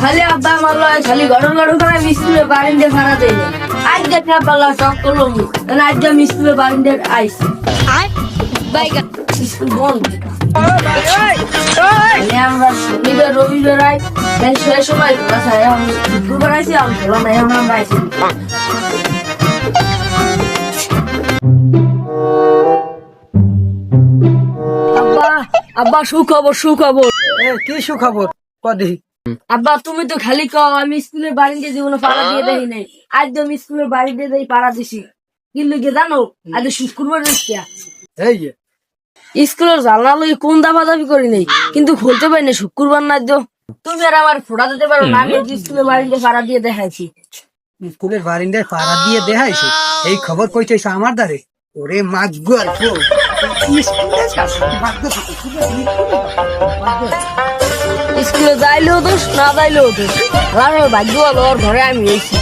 খালি আব্বা আমার লয় খালি গরম গরম করে মিস্ত্রি বারিন্দে ভাড়া দেয় আজ দেখা পাল্লা টক করল না আজ যা মিস্ত্রি বারিন্দে মানে আমরা শনিবার রবিবার আই তাই সেই সময় এখন শুক্রবার আইছি আমি বললাম না আমরা আইছি। আব্বা আব্বা সুখবর সুখবর। এ কি সুখবর? কদি। আব্বা তুমি তো খালি কও আমি স্কুলের বাড়িতে জীবন পাড়া দিয়ে দেই নাই। আজ তো আমি স্কুলের বাড়িতে দেই পাড়া দিছি। কিন্তু কি জানো? আজ শুক্রবার এই যে, স্কুলের জানলা লই কোন দাবা দাবি করি নাই? কিন্তু খুলতে পারি না শুক্রবার না তো। তুমি আর আমার ফোড়া দিতে পারো না আমি স্কুলের বাড়িতে পাড়া দিয়ে দেখাইছি। স্কুলের বারিন্দায় পাড়া দিয়ে দেখাইছে? এই খবর কই চাইছে আমার দ্বারে? ওরে মাছ গল্প স্কুলে যাইলেও দোষ না যাইলেও দোষ। ভাগ্য ভালো ওর ঘরে আমি হয়েছি